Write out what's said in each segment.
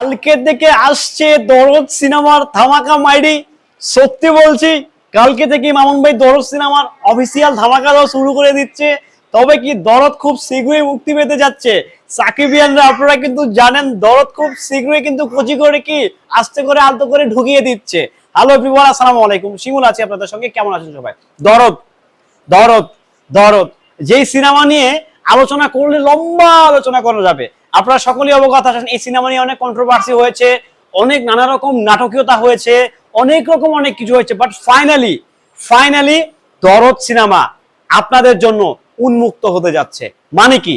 কালকে থেকে আসছে দরদ সিনেমার ধামাকা মাইরি। সত্যি বলছি, কালকে থেকে মামুন ভাই দরদ সিনেমার অফিসিয়াল ধামাকা দেওয়া শুরু করে দিচ্ছে। তবে কি দরদ খুব শীঘ্রই মুক্তি পেতে যাচ্ছে? সাকিবিয়ানরা আপনারা কিন্তু জানেন, দরদ খুব শীঘ্রই কিন্তু কচি করে কি, আস্তে করে আলতো করে ঢুকিয়ে দিচ্ছে। হ্যালো এভরিওয়ান আসসালামু আলাইকুম। শিমুল আছি আপনাদের সঙ্গে, কেমন আছেন সবাই? দরদ দরদ দরদ। যেই সিনেমা নিয়ে আলোচনা করলে লম্বা আলোচনা করা যাবে। আপনারা সকলেই অবগত আছেন, এই সিনেমা নিয়ে অনেক কন্ট্রোভার্সি হয়েছে, অনেক নানা রকম নাটকীয়তা হয়েছে, অনেক রকম অনেক কিছু হয়েছে but finally finally Dorod cinema আপনাদের জন্য উন্মুক্ত হতে যাচ্ছে। মানে কি?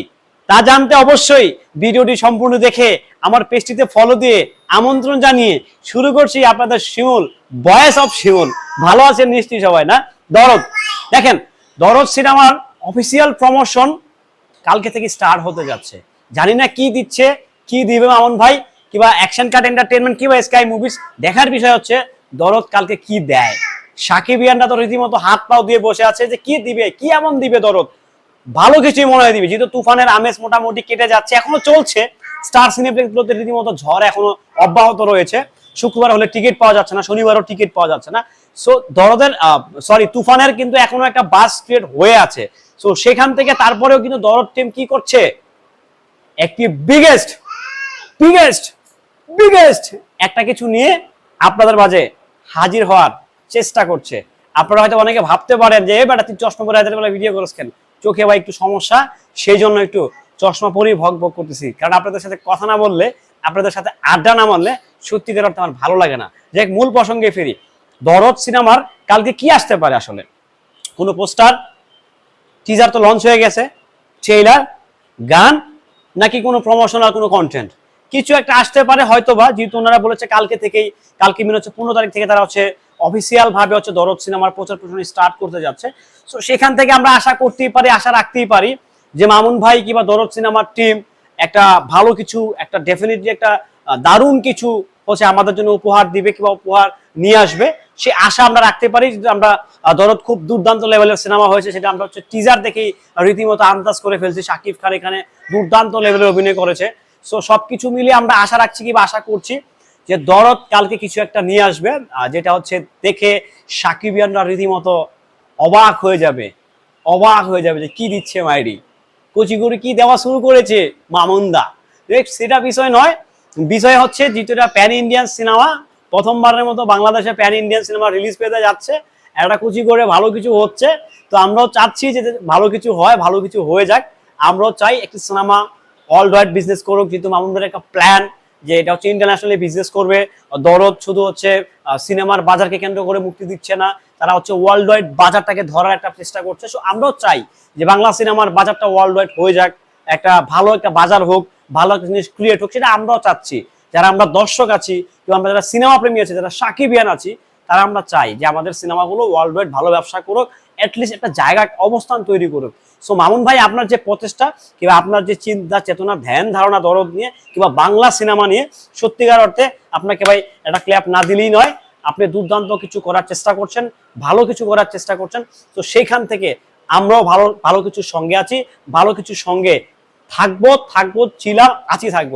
তা জানতে অবশ্যই ভিডিওটি সম্পূর্ণ দেখে, আমার পেজটিতে ফলো দিয়ে আমন্ত্রণ জানিয়ে শুরু করছি আপনাদের শিমুল, বয়েস অফ শিমুল। ভালো আছেন নিশ্চয়ই সবাই, না? দরদ, দেখেন, দরদ সিনেমার অফিসিয়াল প্রমোশন কালকে থেকে স্টার্ট হতে যাচ্ছে। জানি না কি দিচ্ছে, কি দিবে মামুন ভাই, কিংবা অ্যাকশন কাট এন্টারটেনমেন্ট কিংবা স্কাই মুভিস দেখার বিষয় হচ্ছে দরদ কালকে কি দেয়? সাকিবিয়ানরা তো রীতিমতো হাত পাও দিয়ে বসে আছে যে কি দিবে, কি এমন দিবে দরদ? ভালো কিছুই মনে হয় দিবে যেহেতু তুফানের আমেজ মোটামুটি কেটে যাচ্ছে, এখনও চলছে। স্টার সিনেপ্লেক্সগুলোতে রীতিমতো ঝড় এখনও অব্যাহত রয়েছে। শুক্রবার হলে টিকিট পাওয়া যাচ্ছে না, শনিবারও টিকিট পাওয়া যাচ্ছে না। সো দরদের সরি তুফানের কিন্তু এখনও একটা বাস ক্রিয়েট হয়ে আছে। সো সেখান থেকে তারপরেও কিন্তু দরদ টিম কি করছে? একটি বিগেস্ট বিগেস্ট বিগেস্ট একটা কিছু নিয়ে আপনাদের মাঝে হাজির হওয়ার চেষ্টা করছে। আপনারা হয়তো অনেকে ভাবতে পারেন যে বেটা, তুই চশমা পরে হাজার বেলা ভিডিও করিস কেন? চোখে বা একটু সমস্যা সেই জন্য একটু চশমা পরেই ভগ ভগ করতেছি। কারণ আপনাদের সাথে কথা না বললে, আপনাদের সাথে আড্ডা না মারলে সত্যিকার অর্থে আমার ভালো লাগে না। যে মূল প্রসঙ্গে ফিরি। দরদ সিনেমার কালকে কি আসতে পারে আসলে? কোনো পোস্টার টিজার তো লঞ্চ হয়ে গেছে ট্রেইলার গান নাকি কোনো প্রমোশনাল কোনো কন্টেন্ট কিছু একটা আসতে পারে হয়তো বা যেহেতু ওনারা বলেছে কালকে থেকেই, কালকে মিন হচ্ছে পনেরো তারিখ থেকে তারা হচ্ছে অফিসিয়াল ভাবে হচ্ছে দরদ সিনেমার প্রচার প্রচারণা স্টার্ট করতে যাচ্ছে। তো সেখান থেকে আমরা আশা করতেই পারি, আশা রাখতেই পারি যে মামুন ভাই কিংবা দরদ সিনেমার টিম একটা ভালো কিছু, একটা ডেফিনেটলি একটা দারুণ কিছু হচ্ছে আমাদের জন্য উপহার দিবে কিংবা উপহার নিয়ে আসবে। সে আশা আমরা রাখতে পারি আমরা দরদ খুব দুর্দান্ত লেভেলের সিনেমা হয়েছে। সেটা আমরা হচ্ছে টিজার দেখেই রীতিমতো আন্দাজ করে ফেলছি। শাকিব খান এখানে দুর্দান্ত লেভেলের অভিনয় করেছে। সো সবকিছু মিলিয়ে আমরা আশা রাখছি কিংবা আশা করছি যে দরদ কালকে কিছু একটা নিয়ে আসবে যেটা হচ্ছে দেখে সাকিবিয়ানরা রীতিমতো অবাক হয়ে যাবে। অবাক হয়ে যাবে যে কি দিচ্ছে মাইরি? কচিগুড়ি কি দেওয়া শুরু করেছে? মামুন্দা। সেটা বিষয় নয়। বিষয় হচ্ছে, যেটা প্যান ইন্ডিয়ান সিনেমা প্রথমবারের মতো বাংলাদেশে প্যান ইন্ডিয়ান সিনেমা রিলিজ পেতে যাচ্ছে। একটা কুচি করে ভালো কিছু হচ্ছে। তো আমরাও চাচ্ছি যে ভালো কিছু হয়, ভালো কিছু হয়ে যাক। আমরাও চাই একটি সিনেমা ওয়ার্ল্ড ওয়াইড বিজনেস করুক। যেহেতু মামুনদের একটা প্ল্যান যে এটা হচ্ছে ইন্টারন্যাশনালি বিজনেস করবে। দরদ শুধু হচ্ছে সিনেমার বাজারকে কেন্দ্র করে মুক্তি দিচ্ছে না। তারা হচ্ছে ওয়ার্ল্ড ওয়াইড বাজারটাকে ধরার একটা চেষ্টা করছে। সো আমরাও চাই যে বাংলা সিনেমার বাজারটা ওয়ার্ল্ড ওয়াইড হয়ে যাক। একটা ভালো একটা বাজার হোক, ভালো একটা জিনিস ক্রিয়েট হোক, সেটা আমরাও চাচ্ছি। যারা আমরা দর্শক আছি, কিংবা আমরা যারা সিনেমা প্রেমী আছি, যারা সাকিবিয়ান আছি, তারা আমরা চাই যে আমাদের সিনেমাগুলো ওয়ার্ল্ড ওয়াইড ভালো ব্যবসা করুক অ্যাটলিস্ট একটা জায়গা অবস্থান তৈরি করুক। সো মামুন ভাই, আপনার যে প্রচেষ্টা, কিংবা আপনার যে চিন্তা, চেতনা, ধ্যান, ধারণা, দরদ নিয়ে, কিংবা বাংলা সিনেমা নিয়ে, সত্যিকার অর্থে আপনাকে ভাই একটা ক্ল্যাপ না দিলেই নয়, আপনি দুর্দান্ত কিছু করার চেষ্টা করছেন, ভালো কিছু করার চেষ্টা করছেন। তো সেইখান থেকে আমরাও ভালো ভালো কিছু সঙ্গে আছি, ভালো কিছু সঙ্গে থাকব থাকব ছিলাম আছি থাকব।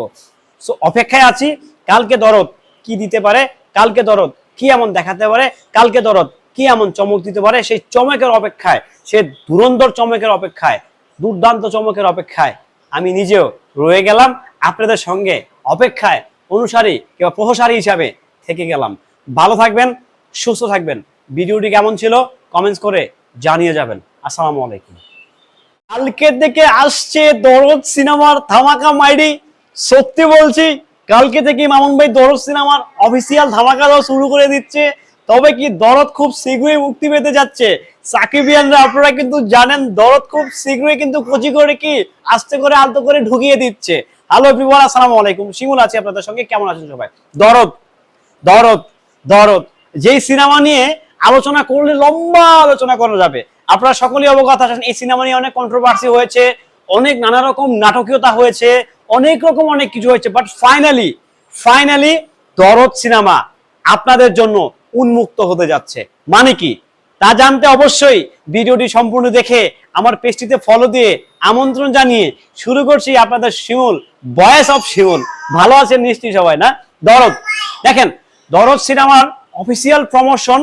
সো অপেক্ষায় আছি, কালকে দরদ কি দিতে পারে, কালকে দরদ কি এমন দেখাতে পারে, কালকে দরদ কি এমন চমক দিতে পারে, সেই চমকের অপেক্ষায়, সে ধুরন্ধর চমকের অপেক্ষায়, দুর্দান্ত চমকের অপেক্ষায় আমি নিজেও রয়ে গেলাম, আপনাদের সঙ্গে অপেক্ষায় অনুসারী কিংবা প্রহসারী হিসাবে থেকে গেলাম। ভালো থাকবেন, সুস্থ থাকবেন। ভিডিওটি কেমন ছিল কমেন্টস করে জানিয়ে যাবেন। আসসালামু আলাইকুম। কালকে থেকে আসছে দরদ সিনেমার ধামাকা মাইরি। সত্যি বলছি, কালকে থেকে মামুন ভাই দরদ সিনেমার অফিসিয়াল ধামাকা দেওয়া শুরু করে দিচ্ছে। তবে কি দরদ খুব শীঘ্রই মুক্তি পেতে যাচ্ছে? সাকিবিয়ানরা আপনারা কিন্তু জানেন, দরদ খুব শীঘ্রই কিন্তু কচি করে কি, আস্তে করে আলতো করে ঢুকিয়ে দিচ্ছে। হ্যালো এভরিওয়ান আসসালামু আলাইকুম। শিমুল আছি আপনাদের সঙ্গে, কেমন আছেন সবাই? দরদ দরদ দরদ। যেই সিনেমা নিয়ে আলোচনা করলে লম্বা আলোচনা করা যাবে। আপনারা সকলেই অবগত আছেন, এই সিনেমা নিয়ে অনেক কন্ট্রোভার্সি হয়েছে, অনেক নানা রকম নাটকীয়তা হয়েছে। অনেক রকম অনেক কিছু হয়েছে but finally finally Dorod cinema আপনাদের জন্য উন্মুক্ত হতে যাচ্ছে। মানে কি? তা জানতে অবশ্যই ভিডিওটি সম্পূর্ণ দেখে আমার পেজটিতে ফলো দিয়ে আমন্ত্রণ জানিয়ে শুরু করছি আপনাদের শিমুল, বয়েস অফ শিমুল। ভালো আছেন নিশ্চয়ই সবাই, না? দরদ, দেখেন, দরদ সিনেমার অফিসিয়াল প্রমোশন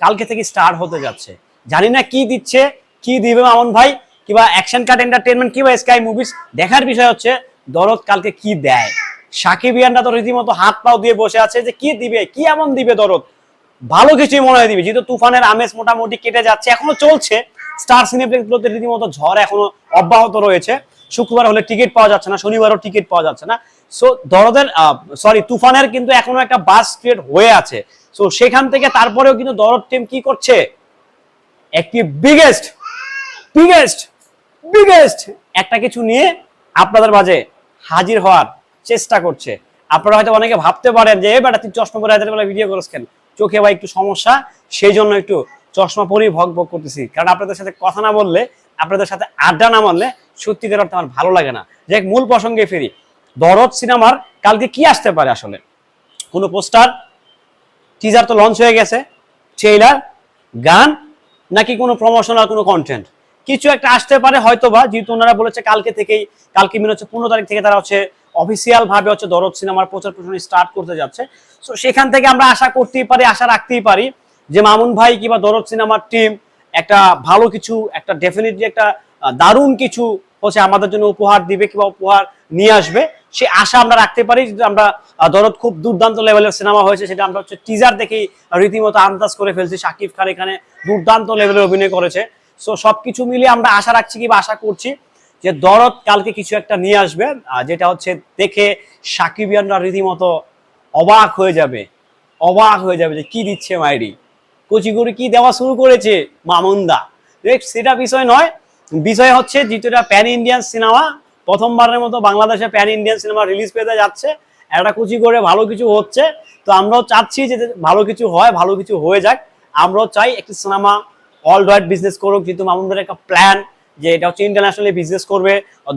কালকে থেকে স্টার্ট হতে যাচ্ছে। জানি না কি দিচ্ছে, কি দিবে মামুন ভাই, কিংবা অ্যাকশন কাট এন্টারটেনমেন্ট কিংবা স্কাই মুভিজ দেখার বিষয় হচ্ছে দরদ কালকে কি দেয়? সাকিব ইয়ানরা তো রীতিমতো হাত পাও দিয়ে বসে আছে যে কি দিবে, কি এমন দিবে দরদ? ভালো কিছুই মনে হয় দিবে যেহেতু তুফানের আমেজ মোটামুটি কেটে যাচ্ছে, এখনও চলছে। স্টার সিনেপ্লেক্সগুলোতে রীতিমতো ঝড় এখনও অব্যাহত রয়েছে। শুক্রবার হলে টিকিট পাওয়া যাচ্ছে না, শনিবারও টিকিট পাওয়া যাচ্ছে না। সো দরদের সরি তুফানের কিন্তু এখনও একটা বাস ক্রিয়েট হয়ে আছে। সো সেখান থেকে তারপরেও কিন্তু দরদ টিম কি করছে? একটি বিগেস্ট বিগেস্ট বিগেস্ট একটা কিছু নিয়ে আপনাদের মাঝে হাজির হওয়ার চেষ্টা করছে। আপনারা হয়তো অনেকে ভাবতে পারেন যে, এ বেটা, তুই চশমা পরে রাতের বেলা ভিডিও করিস কেন? চোখে ভাই একটু সমস্যা সেই জন্য একটু চশমা পরেই ভগ ভগ করতেছি। কারণ আপনাদের সাথে কথা না বললে, আপনাদের সাথে আড্ডা না মারলে সত্যিকার অর্থে আমার ভালো লাগে না। যে মূল প্রসঙ্গে ফিরি। দরদ সিনেমার কালকে কি আসতে পারে আসলে? কোনো পোস্টার? টিজার তো লঞ্চ হয়ে গেছে। ট্রেইলার গান? নাকি কোনো প্রমোশনাল কোনো কন্টেন্ট কিছু একটা আসতে পারে হয়তো বা যেহেতু ওনারা বলেছে কালকে থেকেই, কালকে মিন হচ্ছে পনেরো তারিখ থেকে তারা হচ্ছে অফিসিয়াল ভাবে হচ্ছে দরদ সিনেমার প্রচার প্রচারণা স্টার্ট করতে যাচ্ছে। তো সেখান থেকে আমরা আশা করতেই পারি, আশা রাখতেই পারি যে মামুন ভাই কিংবা দরদ সিনেমার টিম একটা ভালো কিছু, একটা ডেফিনেটলি একটা দারুণ কিছু হচ্ছে আমাদের জন্য উপহার দিবে কিংবা উপহার নিয়ে আসবে। সে আশা আমরা রাখতে পারি আমরা দরদ খুব দুর্দান্ত লেভেলের সিনেমা হয়েছে, সেটা আমরা হচ্ছে টিজার দেখেই রীতিমতো আন্দাজ করে ফেলছি। শাকিব খান এখানে দুর্দান্ত লেভেলের অভিনয় করেছে। সো সবকিছু মিলিয়ে আমরা আশা রাখছি কি বা আশা করছি যে দরদ কালকে কিছু একটা নিয়ে আসবে যেটা হচ্ছে দেখে সাকিবিয়ানরা রীতিমতো অবাক হয়ে যাবে, অবাক হয়ে যাবে যে কি দিচ্ছে মাইরি। কুচিগুড়ি কি দেওয়া শুরু করেছে? মামুন্দা। সেটা বিষয় নয়। বিষয় হচ্ছে যেটা প্যান ইন্ডিয়ান সিনেমা, প্রথমবারের মতো বাংলাদেশে প্যান ইন্ডিয়ান সিনেমা রিলিজ পেতে যাচ্ছে। একটা কুচি করে ভালো কিছু হচ্ছে। তো আমরাও চাচ্ছি যে ভালো কিছু হয়, ভালো কিছু হয়ে যাক। আমরাও চাই একটি সিনেমা ওয়ার্ল্ড ওয়াইড বিজনেস করুক যেহেতু মামুনদের একটা প্ল্যান যে এটা হচ্ছে ইন্টারন্যাশনালি বিজনেস করবে।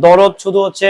দরদ শুধু হচ্ছে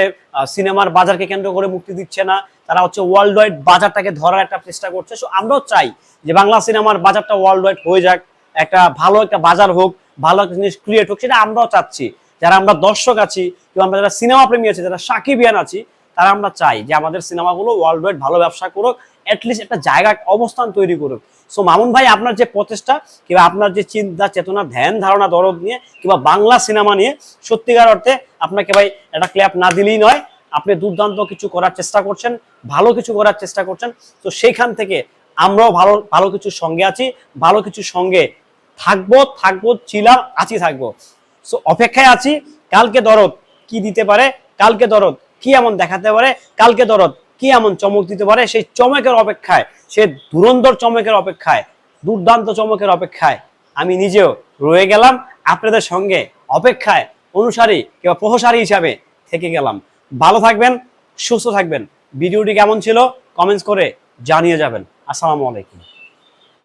সিনেমার বাজারকে কেন্দ্র করে মুক্তি দিচ্ছে না, তারা হচ্ছে ওয়ার্ল্ড ওয়াইড বাজারটাকে ধরার একটা চেষ্টা করছে। সো আমরাও চাই যে বাংলা সিনেমার বাজারটা ওয়ার্ল্ড ওয়াইড হয়ে যাক, একটা ভালো একটা বাজার হোক, ভালো একটা জিনিস ক্রিয়েট হোক, সেটা আমরাও চাচ্ছি। যারা আমরা দর্শক আছি, কিংবা আমরা যারা সিনেমা প্রেমী আছি, যারা সাকিবিয়ান আছি, তারা আমরা চাই যে আমাদের সিনেমাগুলো ওয়ার্ল্ড ওয়াইড ভালো ব্যবসা করুক অ্যাটলিস্ট একটা জায়গা, অবস্থান তৈরি করুক। সো মামুন ভাই, আপনার যে প্রচেষ্টা কিংবা আপনার যে চিন্তা, চেতনা, ধ্যান, ধারণা, দরদ নিয়ে কিংবা বাংলা সিনেমা নিয়ে, সত্যিকার অর্থে আপনাকে ভাই একটা ক্ল্যাপ না দিলেই নয়, আপনি দুর্দান্ত কিছু করার চেষ্টা করছেন, ভালো কিছু করার চেষ্টা করছেন। তো সেইখান থেকে আমরাও ভালো ভালো কিছুর সঙ্গে আছি, ভালো কিছুর সঙ্গে থাকব থাকব ছিলাম আছি, থাকব। সো অপেক্ষায় আছি, কালকে দরদ কি দিতে পারে, কালকে দরদ কি এমন দেখাতে পারে, কালকে দরদ কি এমন চমক দিতে পারে? সেই চমকের অপেক্ষায়, সে ধুরন্ধর চমকের অপেক্ষায়, দুর্দান্ত চমকের অপেক্ষায় আমি নিজেও রয়ে গেলাম। আপনাদের সঙ্গে অপেক্ষায় অনুসারী কিংবা প্রহসারী হিসাবে থেকে গেলাম। ভালো থাকবেন, সুস্থ থাকবেন। ভিডিওটি কেমন ছিল? কমেন্টস করে জানিয়ে যাবেন। আসসালামু আলাইকুম।